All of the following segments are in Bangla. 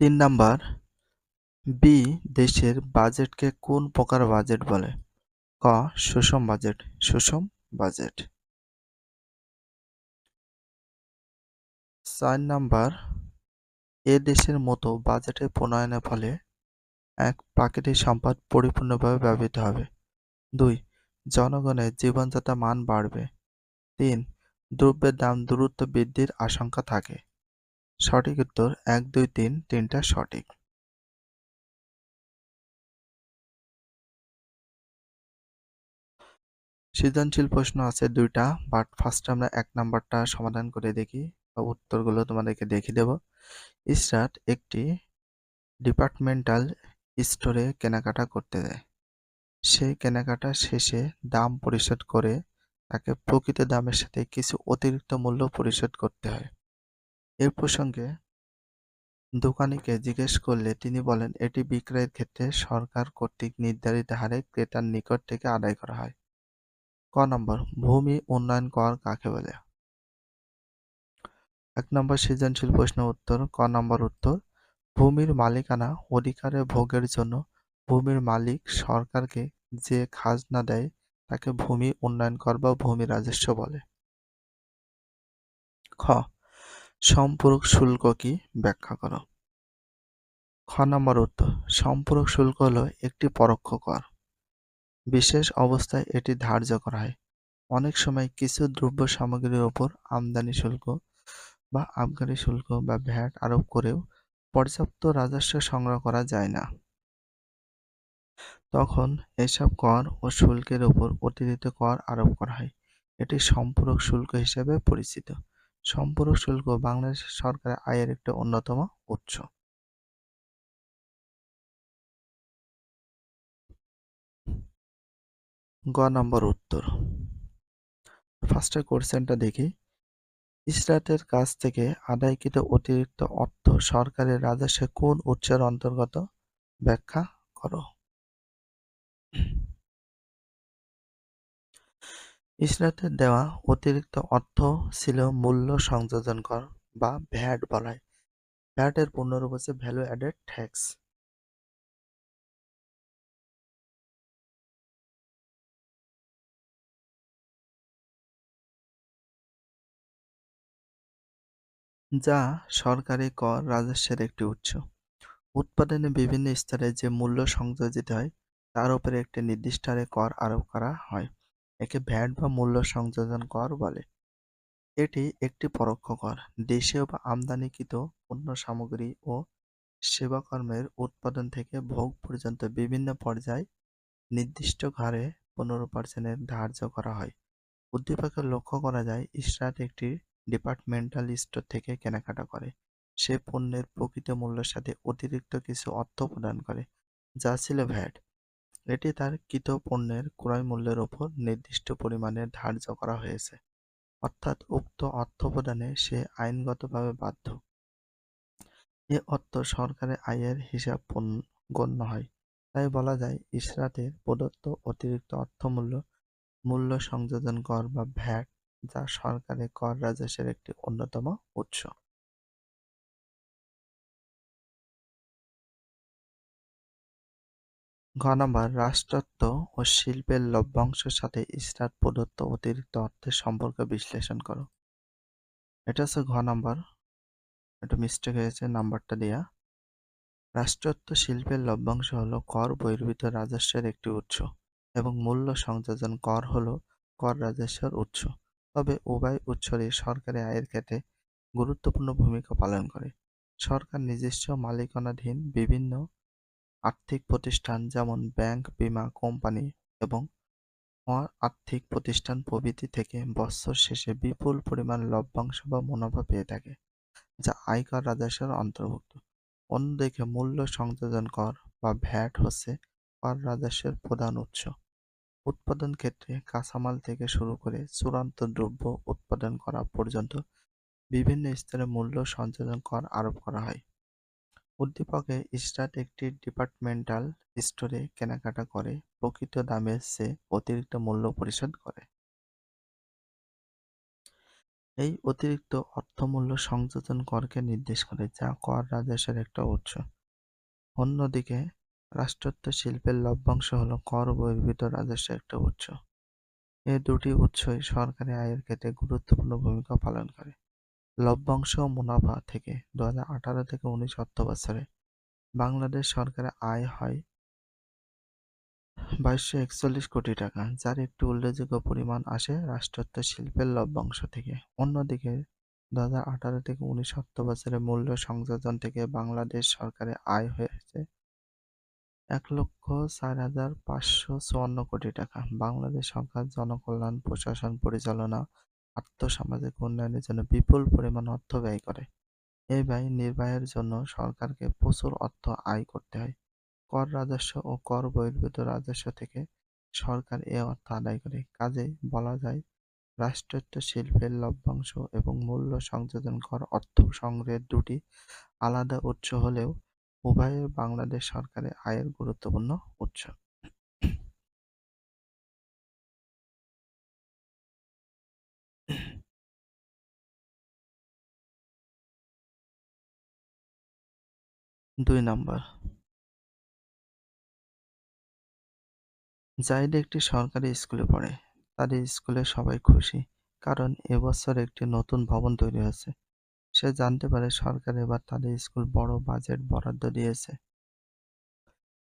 তিন নাম্বার বি দেশের বাজেটকে কোন প্রকার বাজেট বলে? ক, সুষম বাজেট সুষম বাজেট। চার নাম্বার, এ দেশের মতো বাজেটের প্রণয়নের ফলে এক প্রাকৃতিক সম্পদ পরিপূর্ণভাবে ব্যবহৃত হবে। দুই, জনগণের জীবনযাত্রা মান বাড়বে। তিন, দ্রব্যের দাম দ্রুত বৃদ্ধির আশঙ্কা থাকে। সঠিক উত্তর এক, দুই, তিন, তিনটা সঠিক। সৃজনশীল প্রশ্ন আছে দুইটা বাট ফার্স্টে আমরা এক নাম্বারটা সমাধান করে দেখি বা উত্তরগুলো তোমাদেরকে দেখিয়ে দেব। ইসরাত একটি ডিপার্টমেন্টাল স্টোরে কেনাকাটা করতে দেয়। সেই কেনাকাটা শেষে দাম পরিশোধ করে তাকে প্রকৃত দামের সাথে কিছু অতিরিক্ত মূল্য পরিশোধ করতে হয়। এর প্রসঙ্গে দোকানিকে জিজ্ঞেস করলে তিনি বলেন, এটি বিক্রয়ের ক্ষেত্রে সরকার কর্তৃক নির্ধারিত হারে ক্রেতার নিকট থেকে আদায় করা হয়। ক নম্বর, ভূমি উন্নয়ন কর কাকে বলে? এক নম্বর সৃজনশীল প্রশ্ন উত্তর, ক নম্বর উত্তর, ভূমির মালিকানা অধিকারে ভোগের জন্য ভূমির মালিক সরকারকে যে খাজনা দেয় তাকে ভূমি উন্নয়ন কর বা ভূমি রাজস্ব বলে। খ সম্পূরক শুল্ক কি? ব্যাখ্যা করো। খ নম্বর উত্তর। সম্পূরক শুল্ক হলো একটি পরোক্ষ কর। বিশেষ অবস্থায় এটি ধার্য করা হয়। অনেক সময় কিছু দ্রব্য সামগ্রীর ওপর আমদানি শুল্ক বা আবগারি শুল্ক বা ভ্যাট আরোপ করেও পর্যাপ্ত রাজস্ব সংগ্রহ করা যায় না। তখন এসব কর ও শুল্কের উপর অতিরিক্ত কর আরোপ করা হয়। এটি সম্পূরক শুল্ক হিসেবে পরিচিত। সম্পূরক শুল্ক বাংলাদেশ সরকারের আয়ের একটি অন্যতম উৎস। গ নম্বর উত্তর। ফার্স্টের কোশ্চেনটা দেখি। ইসরাতের কাছ থেকে আদায়কৃত অতিরিক্ত অর্থ সরকারের রাজস্বে কোন উৎসের অন্তর্গত? ব্যাখ্যা করো। ইসরাতের দেওয়া অতিরিক্ত অর্থ ছিল মূল্য সংযোজন কর বা ভ্যাট বলায় ভ্যাটের পূর্ণরূপ হচ্ছে ভ্যালু অ্যাডেড ট্যাক্স যা সরকারি কর রাজস্বের একটি উৎস। উৎপাদনে বিভিন্ন স্তরে যে মূল্য সংযোজিত হয়, তার উপরে একটি নির্দিষ্ট হারে কর আরোপ করা হয়। একে ভ্যাট বা মূল্য সংযোজন কর বলে। এটি একটি পরোক্ষ কর। দেশীয় বা আমদানিকৃত পণ্য সামগ্রী ও সেবাকর্মের উৎপাদন থেকে ভোগ পর্যন্ত বিভিন্ন পর্যায়ে নির্দিষ্ট ঘরে পনেরো পার্সেন্টের ধার্য করা হয়। উদ্দীপকে লক্ষ্য করা যায়, ইসরাত একটি ডিপার্টমেন্টাল স্টোর থেকে কেনাকাটা করে। সে পণ্যের প্রকৃত মূল্যের সাথে অতিরিক্ত কিছু অর্থ প্রদান করে, যা ছিল ভ্যাট। এটি তার কৃত পণ্যের ক্রয় মূল্যের ওপর নির্দিষ্ট পরিমাণে ধার্য করা হয়েছে। অর্থাৎ উক্ত অর্থ প্রদানে সে আইনগতভাবে বাধ্য। এ অর্থ সরকারের আয়ের হিসাব গণ্য হয়। তাই বলা যায়, ইসরাতের প্রদত্ত অতিরিক্ত অর্থমূল্য মূল্য সংযোজন কর বা ভ্যাট যা সরকারের কর রাজস্বের একটি অন্যতম উৎস। ঘ নম্বর রাষ্ট্রত্ব ও শিল্পের লভ্যাংশের সাথে ইসরাত প্রদত্ত অতিরিক্ত অর্থের সম্পর্ক বিশ্লেষণ করো। এটা হচ্ছে ঘ নম্বর এটা মিস্টেক হয়েছে নাম্বারটা দেয়া। রাষ্ট্রত্ব শিল্পের লভ্যাংশ হল কর বহির্ভূত রাজস্বের একটি উৎস এবং মূল্য সংযোজন কর হল কর রাজস্বের উৎস। তবে উভয় উৎসরই সরকারি আয়ের ক্ষেত্রে গুরুত্বপূর্ণ ভূমিকা পালন করে। সরকার নিজস্ব মালিকানাধীন বিভিন্ন আর্থিক প্রতিষ্ঠান যেমন ব্যাংক, বীমা কোম্পানি এবং আর্থিক প্রতিষ্ঠান প্রভৃতি থেকে বছর শেষে বিপুল পরিমাণ লভ্যাংশ বা মুনাফা পেয়ে থাকে, যা আয়কর রাজস্বের অন্তর্ভুক্ত। অন্যদিকে মূল্য সংযোজন কর বা ভ্যাট হচ্ছে কর রাজস্বের প্রধান উৎস। উৎপাদন ক্ষেত্রে কাঁচামাল থেকে শুরু করে চূড়ান্ত দ্রব্য উৎপাদন করা পর্যন্ত বিভিন্ন স্তরে মূল্য সংযোজন কর আরোপ করা হয়। উদ্দীপকে ইসরাত একটি ডিপার্টমেন্টাল স্টোরে কেনাকাটা করে, প্রকৃত দামের চেয়ে অতিরিক্ত মূল্য পরিশোধ করে। এই অতিরিক্ত অর্থমূল্য সংযোজন করকে নির্দেশ করে, যা কর রাজস্বের একটা উৎস। অন্যদিকে রাষ্ট্রত্ব শিল্পের লভ্যাংশ হল কর বহির্ভূত রাজস্বের একটা উৎস। এ দুটি উৎসই সরকারি আয়ের ক্ষেত্রে গুরুত্বপূর্ণ ভূমিকা পালন করে। লভ্যাংশ মুনাফা থেকে দু থেকে উনিশ অর্থ বছরে বাংলাদেশ সরকারের আয় হয় বাইশশো একচল্লিশ কোটি টাকা, যার একটি উল্লেখযোগ্য পরিমাণ আসে রাষ্ট্রত্ব শিল্পের লভ্যাংশ থেকে। অন্যদিকে দু হাজার আঠারো থেকে উনিশ অর্থ বছরে মূল্য সংযোজন থেকে বাংলাদেশ সরকারের আয় হয়েছে এক লক্ষ চার হাজার পাঁচশো চুয়ান্ন কোটি টাকা। বাংলাদেশ সরকার জনকল্যাণ, প্রশাসন পরিচালনা আর্থসামাজিক উন্নয়নের জন্য বিপুল পরিমাণ অর্থ ব্যয় করে। এই ব্যয় নির্বাহের জন্য সরকারকে প্রচুর অর্থ আয় করতে হয়। কর রাজস্ব ও কর বহির্ভূত রাজস্ব থেকে সরকার এ অর্থ আদায় করে। কাজেই বলা যায় রাষ্ট্রায়ত্ত শিল্পের লভ্যাংশ এবং মূল্য সংযোজন কর অর্থ সংগ্রহের দুটি আলাদা উৎস হলেও উভয়ই বাংলাদেশ সরকারের আয়ের গুরুত্বপূর্ণ উৎস। দুই নম্বর। জাহিদ একটি সরকারি স্কুলে পড়ে। তার স্কুলে সবাই খুশি, কারণ এবছর একটি নতুন ভবন তৈরি হয়েছে। সে জানতে পারে সরকার এবার তাদের স্কুল বড় বাজেট বরাদ্দ দিয়েছে।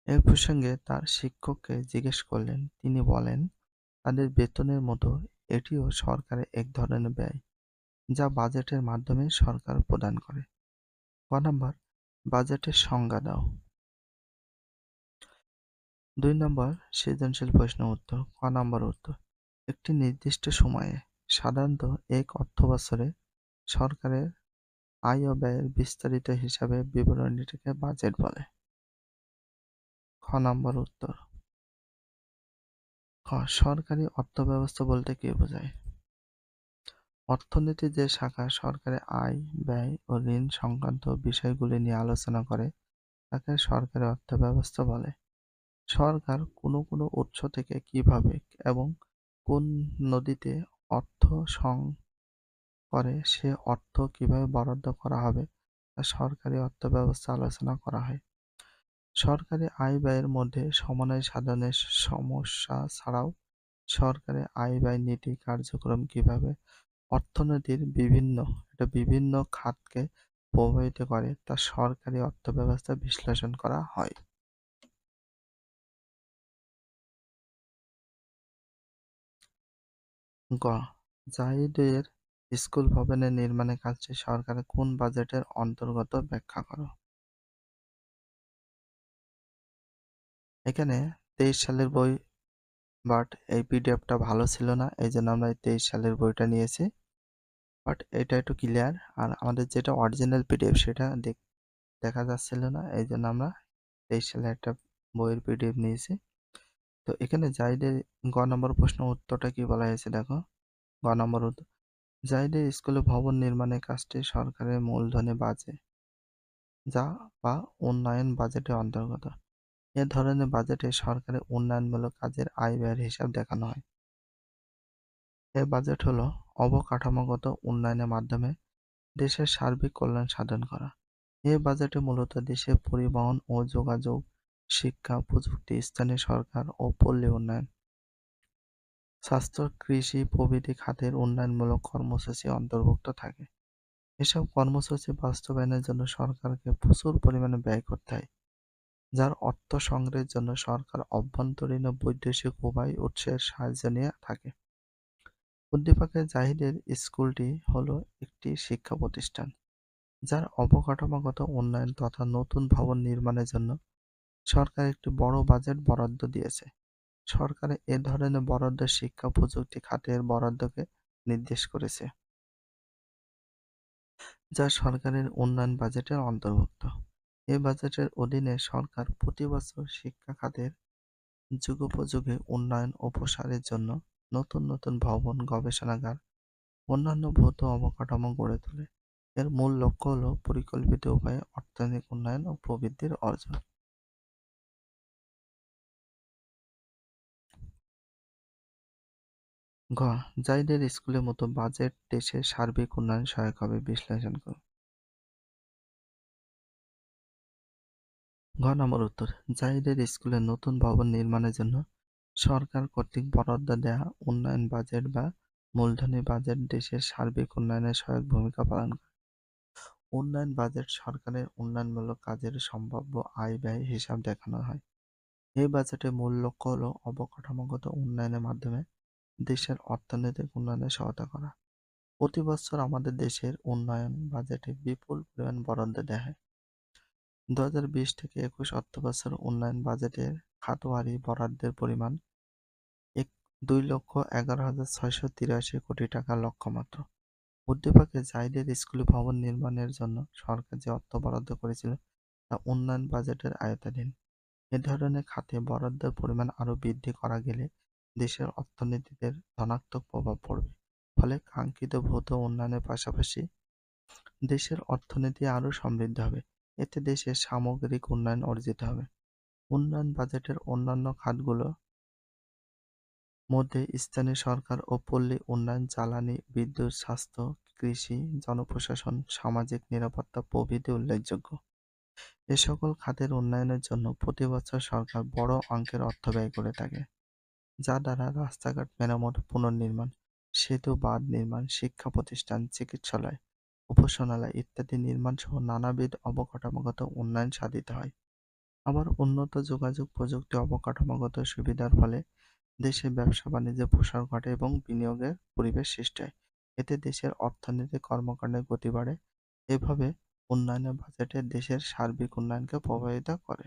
এ প্রসঙ্গে তার শিক্ষককে জিজ্ঞেস করলেন, তিনি বলেন, তাদের বেতনের মতো এটিও সরকারের এক ধরনের ব্যয়, যা বাজেটের মাধ্যমে সরকার প্রদান করে। ক নম্বর বাজেটের সংজ্ঞা দাও। দুই নম্বর, সৃজনশীল প্রশ্ন উত্তর। ক নম্বর উত্তর। একটি নির্দিষ্ট সময়ে সাধারণত এক অর্থবছরে সরকারের আয় ও ব্যয়ের বিস্তারিত হিসাবে বিবরণীটিকে বাজেট বলে। খ নম্বর উত্তর। খ, সরকারি অর্থব্যবস্থা বলতে কি বোঝায়? অর্থনীতি যে শাখা সরকারের আয়, ব্যয় ও ঋণ সংক্রান্ত বিষয়গুলি নিয়ে আলোচনা করে, তাকে সরকারি অর্থব্যবস্থা বলে। সরকার কোনো কোনো উৎস থেকে কীভাবে এবং কোন নদীতে অর্থ সং করে, সে অর্থ কীভাবে বরাদ্দ করা হবে, তা সরকারি অর্থব্যবস্থা আলোচনা করা হয়। সরকারি আয় ব্যয়ের মধ্যে সমন্বয় সাধনের সমস্যা ছাড়াও সরকারের আয় ব্যয় নীতি কার্যক্রম কীভাবে অর্থনীতির বিভিন্ন, এটা বিভিন্ন খাতকে প্রভাবিত করে। তা সরকারি অর্থব্যবস্থা বিশ্লেষণ করা হয়। গ জাহিদের স্কুল ভবনের নির্মাণের কাজটি সরকারের কোন বাজেটের অন্তর্গত ব্যাখ্যা করো? এখানে তেইশ সালের বই, বাট এই পিডিএফটা ভালো ছিল না এই জন্য আমরা তেইশ সালের বইটা নিয়েছি। বাট এটা একটু ক্লিয়ার আর আমাদের যেটা অরিজিনাল পিডিএফ সেটা দেখা যাচ্ছিল না। এই জন্য আমরা তেইশ সালে একটা বইয়ের পিডিএফ নিয়েছি। তো এখানে জাইদের গ নম্বর প্রশ্ন উত্তরটা কি বলা হয়েছে দেখো? গ নম্বর উত্তর জাইদের স্কুলে ভবন নির্মাণের কাজটি সরকারের মূলধনে বাজে, যা বা উন্নয়ন বাজেটের অন্তর্গত। এ ধরনের বাজেটে সরকারের উন্নয়নমূলক কাজের আয় ব্যয়ের হিসাব দেখানো হয়। এ বাজেট হলো অবকাঠামোগত উন্নয়নের মাধ্যমে দেশের সার্বিক কল্যাণ সাধন করা। এ বাজেটে মূলত দেশের পরিবহন ও যোগাযোগ, শিক্ষা, প্রযুক্তি, স্থানীয় সরকার ও পল্লী উন্নয়ন, স্বাস্থ্য, কৃষি প্রভৃতি খাতের উন্নয়নমূলক কর্মসূচি অন্তর্ভুক্ত থাকে। এসব কর্মসূচি বাস্তবায়নের জন্য সরকারকে প্রচুর পরিমাণে ব্যয় করতে হয়, যার অর্থ সংগ্রহের জন্য সরকার অভ্যন্তরীণ ও বৈদেশিক উভয় উৎসের সাহায্য নিয়ে থাকে। উদ্দীপকের জাহিদের স্কুলটি হলো একটি শিক্ষা প্রতিষ্ঠান, যার অবকাঠামোগত উন্নয়ন তথা নতুন ভবন নির্মাণের জন্য সরকার একটি বড় বাজেট বরাদ্দ দিয়েছে। সরকার এ ধরনের বরাদ্দ শিক্ষা প্রযুক্তি খাতের বরাদ্দকে নির্দেশ করেছে, যা সরকারের উন্নয়ন বাজেটের অন্তর্ভুক্ত। এ বাজেটের অধীনে সরকার প্রতি বছর শিক্ষা খাতের যুগোপযোগী উন্নয়ন ও প্রসারের জন্য নতুন নতুন ভবন, গবেষণাগার, অন্যান্য ভৌত অবকাঠামো গড়ে তোলে এর মূল লক্ষ্য হল পরিকল্পিত উপায়ে অর্থনৈতিক উন্নয়ন ও প্রবৃদ্ধির অর্জন ঘ. জাইদের স্কুলের মতো বাজেট দেশের সার্বিক উন্নয়ন সহায়ক হবে বিশ্লেষণ করো। ঘ, নম্বর উত্তর জাহিদের স্কুলের নতুন ভবন নির্মাণের জন্য সরকার কর্তৃক বরাদ্দ দেয়া উন্নয়ন বাজেট বা মূলধনী বাজেট দেশের সার্বিক উন্নয়নে সহায়ক ভূমিকা পালন করে। উন্নয়ন বাজেট সরকারের উন্নয়নমূলক কাজের সম্ভাব্য আয় ব্যয় হিসাব দেখানো হয়। এই বাজেটের মূল লক্ষ্য হল অবকাঠামোগত উন্নয়নের মাধ্যমে দেশের অর্থনৈতিক উন্নয়নে সহায়তা করা। প্রতি বছর আমাদের দেশের উন্নয়ন বাজেটে বিপুল পরিমাণ বরাদ্দ দেওয়া হয়। দু হাজার বিশ থেকে একুশ অর্থবছর উন্নয়ন বাজেটের খাতওয়ারি বরাদ্দের পরিমাণ এক দুই লক্ষ এগারো হাজার ছয়শো তিরাশি কোটি টাকা লক্ষ্যমাত্র। উদ্দীপকে জাইদের স্কুল ভবন নির্মাণের জন্য সরকার যে অর্থ বরাদ্দ করেছিল তা উন্নয়ন বাজেটের আয়তাধীন এ ধরনের খাতে বরাদ্দের পরিমাণ আরও বৃদ্ধি করা গেলে দেশের অর্থনীতিতে ধনাত্মক প্রভাব পড়বে। ফলে কাঙ্ক্ষিত ভৌত উন্নয়নের পাশাপাশি দেশের অর্থনীতি আরও সমৃদ্ধ হবে। এতে দেশের সামগ্রিক উন্নয়ন অর্জিত হবে। উন্নয়ন বাজেটের অন্যান্য খাতগুলো মধ্যে স্থানীয় সরকার ও পল্লী উন্নয়ন, জ্বালানি, বিদ্যুৎ, স্বাস্থ্য, কৃষি, জনপ্রশাসন, সামাজিক নিরাপত্তা প্রভৃতি উল্লেখযোগ্য। এ সকল খাতের উন্নয়নের জন্য প্রতি বছর সরকার বড় অঙ্কের অর্থ ব্যয় করে থাকে, যা দ্বারা রাস্তাঘাট মেরামত, পুনর্নির্মাণ, সেতু বাঁধ নির্মাণ, শিক্ষা প্রতিষ্ঠান, চিকিৎসালয় উপাসনালয় ইত্যাদি নির্মাণ সহ নানাবিধ অবকাঠামোগত উন্নয়ন সাধিত হয়। আবার উন্নত যোগাযোগ প্রযুক্তি অবকাঠামোগত সুবিধার ফলে দেশে ব্যবসা বাণিজ্যের প্রসার ঘটে এবং বিনিয়োগের পরিবেশ সৃষ্টি হয়। এতে দেশের অর্থনীতি কর্মকাণ্ডের গতি বাড়ে। এভাবে উন্নয়নের বাজেটে দেশের সার্বিক উন্নয়নকে প্রভাবিত করে।